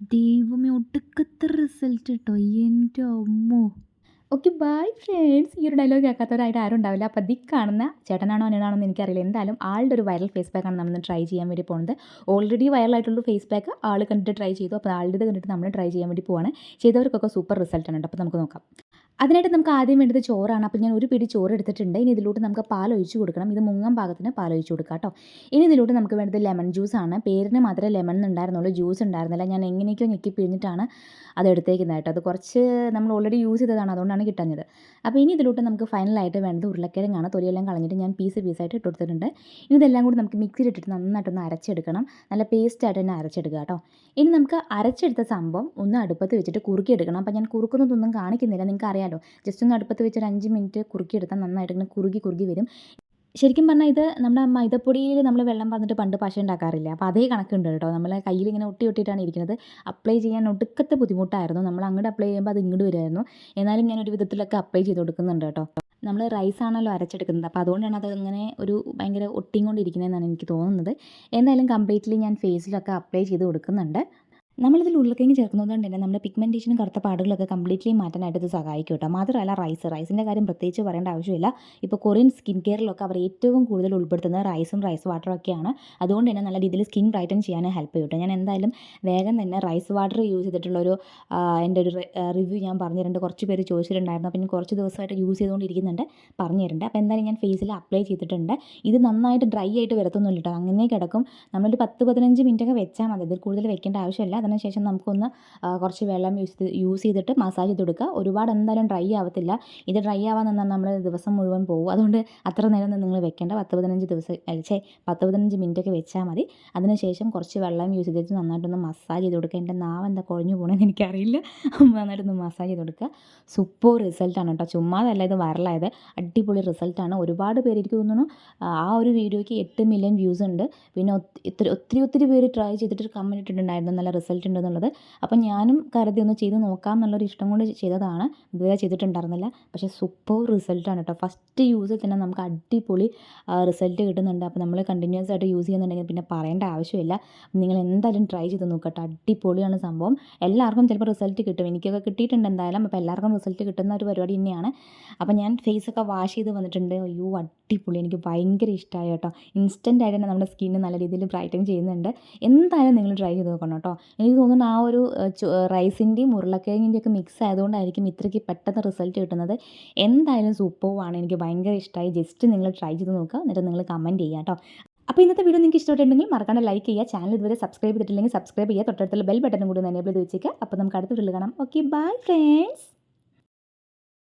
ദൈവമേ ഒടുക്കത്തെ റിസൾട്ട് കേട്ടോ എന്റെ അമ്മോ. ഓക്കെ ബൈ ഫ്രണ്ട്സ് ഈ ഒരു ഡയലോഗ് കേൾക്കാത്തവരായിട്ട് ആരും ഉണ്ടാവില്ല. അപ്പോൾ ദി കാണുന്ന ചേട്ടനാണോ അനിയനാണോ എന്ന് എനിക്കറിയില്ല. എന്തായാലും ആളുടെ ഒരു വൈറൽ ഫേസ് പാക്കാണ് നമ്മൾ ട്രൈ ചെയ്യാൻ വേണ്ടി പോകുന്നത് ഓൾറെഡി വൈറലായിട്ടുള്ള ഫേസ് പാക്ക് ആൾ കണ്ടിട്ട് ട്രൈ ചെയ്തു. അപ്പോൾ ആളുടെ കണ്ടിട്ട് നമ്മൾ ട്രൈ ചെയ്യാൻ വേണ്ടി പോവാണ്. ചെയ്തവർക്കൊക്കെ സൂപ്പർ റിസൾട്ടാണ് അപ്പോൾ നമുക്ക് നോക്കാം. അതിനായിട്ട് നമുക്ക് ആദ്യം വേണ്ടത് ചോറാണ്. അപ്പോൾ ഞാൻ ഒരു പിടി ചോറ് എടുത്തിട്ടുണ്ട്. ഇനി ഇതിലോട്ട് നമുക്ക് പാൽ ഒഴിച്ച് കൊടുക്കണം. ഇത് മുങ്ങാൻ പാകത്തിന് പാൽ ഒഴിച്ച് കൊടുക്കാം കേട്ടോ. ഇനി ഇതിലോട്ട് നമുക്ക് വേണ്ടത് ലെമൺ ജ്യൂസാണ് പേരിന് മാത്രമേ ലെമൺ ഉണ്ടായിരുന്നുള്ളൂ. ജ്യൂസ് ഉണ്ടായിരുന്നില്ല. ഞാൻ എങ്ങനെയൊക്കെയോ ഞെക്കി പിഴിഞ്ഞിട്ടാണ് അത് എടുത്തേക്കുന്നത് കേട്ടോ. അത് കുറച്ച് നമ്മൾ ഓൾറെഡി യൂസ് ചെയ്തതാണ്. അതുകൊണ്ടാണ് കിട്ടഞ്ഞത്. അപ്പോൾ ഇനി ഇതിലോട്ട് നമുക്ക് ഫൈനലായിട്ട് വേണ്ടത് ഉരുളക്കിഴങ്ങാണ്. തൊലിയെല്ലാം കളഞ്ഞിട്ട് ഞാൻ പീസ് പീസായിട്ട് ഇട്ട് കൊടുത്തിട്ടുണ്ട്. ഇനി ഇതെല്ലാം കൂടി നമുക്ക് മിക്സിയിൽ ഇട്ടിട്ട് നന്നായിട്ടൊന്ന് അരച്ചെടുക്കണം. നല്ല പേസ്റ്റായിട്ട് തന്നെ അരച്ചെടുക്കുക കേട്ടോ. ഇനി നമുക്ക് അരച്ചെടുത്ത സംഭവം ഒന്ന് അടുപ്പത്ത് വെച്ചിട്ട് കുറുക്കിയെടുക്കണം. അപ്പോൾ ഞാൻ കുറുക്കുന്നതൊന്നും കാണിക്കുന്നില്ല. നിങ്ങൾക്ക് അറിയാലോ ജസ്റ്റ് ഒന്ന് അടുപ്പത്ത് വെച്ച് അഞ്ച് മിനിറ്റ് കുറുക്കിയെടുത്താൽ നന്നായിട്ട് ഇങ്ങനെ കുറുകി കുറുകി വരും. ശരിക്കും പറഞ്ഞാൽ ഇത് നമ്മുടെ മൈദപ്പൊടിയിൽ നമ്മൾ വെള്ളം പറഞ്ഞിട്ട് പണ്ട് പശ ഉണ്ടാക്കാറില്ല? അപ്പോൾ അതേ കണക്കുണ്ട് കേട്ടോ. നമ്മൾ കയ്യിൽ ഇങ്ങനെ ഒട്ടി ഒട്ടിയിട്ടാണ് ഇരിക്കുന്നത്. അപ്ലൈ ചെയ്യാൻ ഒടുക്കത്തെ ബുദ്ധിമുട്ടായിരുന്നു. നമ്മൾ അങ്ങോട്ട് അപ്ലൈ ചെയ്യുമ്പോൾ അത് ഇങ്ങോട്ട് വരുമായിരുന്നു എന്നാലും ഞാൻ ഒരു വിധത്തിലൊക്കെ അപ്ലൈ ചെയ്ത് കൊടുക്കുന്നുണ്ട് കേട്ടോ. നമ്മൾ റൈസ് ആണല്ലോ അരച്ചെടുക്കുന്നത്. അപ്പോൾ അതുകൊണ്ടാണ് അത് ഇങ്ങനെ ഒരു ഭയങ്കര ഒട്ടിക്കൊണ്ടിരിക്കുന്നതെന്നാണ് എനിക്ക് തോന്നുന്നത്. എന്തായാലും കംപ്ലീറ്റ്ലി ഞാൻ ഫേസിലൊക്കെ അപ്ലൈ ചെയ്ത് കൊടുക്കുന്നുണ്ട്. നമ്മളിതിൽ ഉരുളക്കിഴങ്ങ് ചേർക്കുന്നതുകൊണ്ട് തന്നെ നമ്മുടെ പിഗ്മെന്റേഷനും കറുത്ത പാടുകളൊക്കെ കംപ്ലീറ്റ്ലി മാറ്റാനായിട്ട് ഇത് സഹായിക്കും കേട്ടോ. മാത്രമല്ല റൈസ് റൈസിന്റെ കാര്യം പ്രത്യേകിച്ച് പറയേണ്ട ആവശ്യമില്ല. ഇപ്പോൾ കൊറിയൻ സ്കിൻ കെയറിലൊക്കെ അവർ ഏറ്റവും കൂടുതൽ ഉൾപ്പെടുത്തുന്നത് റൈസും റൈസ് വാട്ടറും ഒക്കെയാണ്. അതുകൊണ്ട് തന്നെ നല്ല രീതിയിൽ സ്കിൻ ബ്രൈറ്റൻ ചെയ്യാൻ ഹെൽപ്പ് ചെയ്യും കേട്ടോ. ഞാൻ എന്തായാലും വേഗം തന്നെ റൈസ് വാട്ടർ യൂസ് ചെയ്തിട്ടുള്ളൊരു എന്റെ ഒരു റിവ്യൂ ഞാൻ പറഞ്ഞിട്ടുണ്ട് കുറച്ച് പേര് ചോദിച്ചിട്ടുണ്ടായിരുന്നു. അപ്പം ഞാൻ കുറച്ച് ദിവസമായിട്ട് യൂസ് ചെയ്തുകൊണ്ടിരിക്കുന്നുണ്ട് പറഞ്ഞു തരുന്നുണ്ട് അപ്പോൾ എന്തായാലും ഞാൻ ഫേസിൽ അപ്ലൈ ചെയ്തിട്ടുണ്ട്. ഇത് നന്നായിട്ട് ഡ്രൈ ആയിട്ട് വരത്തൊന്നുമില്ല കേട്ടോ. അങ്ങനെ കിടക്കും. നമ്മളൊരു പത്ത് പതിനഞ്ച് മിനിറ്റൊക്കെ വെച്ചാൽ മതി. അതിൽ കൂടുതൽ വെക്കേണ്ട ആവശ്യമില്ല. അതിനുശേഷം നമുക്കൊന്ന് കുറച്ച് വെള്ളം യൂസ് യൂസ് ചെയ്തിട്ട് മസാജ് ചെയ്ത് കൊടുക്കുക. ഒരുപാട് എന്തായാലും ഡ്രൈ ആവത്തില്ല. ഇത് ഡ്രൈ ആവാൻ നിന്നാൽ നമ്മൾ ദിവസം മുഴുവൻ പോകും. അതുകൊണ്ട് അത്ര നേരം നിങ്ങൾ വെക്കേണ്ട. പത്ത് പതിനഞ്ച് ദിവസം അല്ലേ പത്ത് പതിനഞ്ച് മിനിറ്റൊക്കെ വെച്ചാൽ മതി. അതിനുശേഷം കുറച്ച് വെള്ളം യൂസ് ചെയ്തിട്ട് നന്നായിട്ടൊന്ന് മസാജ് ചെയ്ത് കൊടുക്കുക. എന്റെ നാവ് എന്താ കുഴഞ്ഞു പോകണമെന്ന് എനിക്കറിയില്ല. നന്നായിട്ടൊന്ന് മസാജ് ചെയ്ത് കൊടുക്കുക. സൂപ്പർ റിസൾട്ടാണ് കേട്ടോ. ചുമ്മാതല്ല ഇത് വൈറലായത് അടിപൊളി റിസൾട്ടാണ് ഒരുപാട് പേര് എനിക്ക് തോന്നുന്നു ആ ഒരു വീഡിയോയ്ക്ക് എട്ട് മില്യൺ വ്യൂസ് ഉണ്ട്. പിന്നെ ഒത്തിരി ഒത്തിരി ഒത്തിരി പേര് ട്രൈ ചെയ്തിട്ട് കമന്റ് ഇട്ടിട്ടുണ്ടായിരുന്നു. നല്ല റിസൾട്ട് ഉണ്ടെന്നുള്ളത് അപ്പോൾ ഞാനും കരുതി ഒന്ന് ചെയ്ത് നോക്കാം എന്നുള്ളൊരു ഇഷ്ടം കൊണ്ട് ചെയ്തതാണ്. ഇതുവരെ ചെയ്തിട്ടുണ്ടായിരുന്നില്ല. പക്ഷേ സൂപ്പർ റിസൾട്ടാണ് കേട്ടോ. ഫസ്റ്റ് യൂസിൽ തന്നെ നമുക്ക് അടിപൊളി റിസൾട്ട് കിട്ടുന്നുണ്ട്. അപ്പോൾ നമ്മൾ കണ്ടിന്യൂസ് ആയിട്ട് യൂസ് ചെയ്യുന്നുണ്ടെങ്കിൽ പിന്നെ പറയേണ്ട ആവശ്യമില്ല. നിങ്ങൾ എന്തായാലും ട്രൈ ചെയ്ത് നോക്കട്ടെ. അടിപൊളിയാണ് സംഭവം. എല്ലാവർക്കും ചിലപ്പോൾ റിസൾട്ട് കിട്ടും. എനിക്കൊക്കെ കിട്ടിയിട്ടുണ്ട് എന്തായാലും. അപ്പോൾ എല്ലാവർക്കും റിസൾട്ട് കിട്ടുന്ന ഒരു പരിപാടി തന്നെയാണ്. അപ്പോൾ ഞാൻ ഫേസൊക്കെ വാഷ് ചെയ്ത് വന്നിട്ടുണ്ട്. അയ്യോ അടിപൊളി. എനിക്ക് ഭയങ്കര ഇഷ്ടമായി കേട്ടോ. ഇൻസ്റ്റന്റ് ആയിട്ട് തന്നെ നമ്മുടെ സ്കിന്ന് നല്ല രീതിയിൽ ബ്രൈറ്റൻ ചെയ്യുന്നുണ്ട്. എന്തായാലും നിങ്ങൾ ട്രൈ ചെയ്ത് നോക്കണം കേട്ടോ. എനിക്ക് തോന്നുന്നു ആ ഒരു റൈസിന്റെയും ഉരുളക്കിഴങ്ങിന്റെയും ഒക്കെ മിക്സ് ആയതുകൊണ്ടായിരിക്കും ഇത്രയ്ക്ക് പെട്ടെന്ന് റിസൾട്ട് കിട്ടുന്നത്. എന്തായാലും സൂപ്പർവാണ് എനിക്ക് ഭയങ്കര ഇഷ്ടമായി ജസ്റ്റ് നിങ്ങൾ ട്രൈ ചെയ്ത് നോക്കുക. എന്നിട്ട് നിങ്ങൾ കമന്റ് ചെയ്യുക കേട്ടോ. അപ്പോൾ ഇന്നത്തെ വീഡിയോ നിങ്ങൾക്ക് ഇഷ്ടപ്പെട്ടിട്ടുണ്ടെങ്കിൽ മറക്കാണ്ട് ലൈക്ക് ചെയ്യുക. ചാനൽ ഇതുവരെ സബ്സ്ക്രൈബ് ചെയ്തിട്ടില്ലെങ്കിൽ സബ്സ്ക്രൈബ് ചെയ്യുക. തൊട്ടടുത്തുള്ള ബെൽ ബട്ടൺ കൂടി എനേബിൾ ചെയ്ത് വെച്ചേക്കുക. അപ്പോൾ നമുക്ക് അടുത്ത വീട്ടിൽ കാണാം. Okay bye friends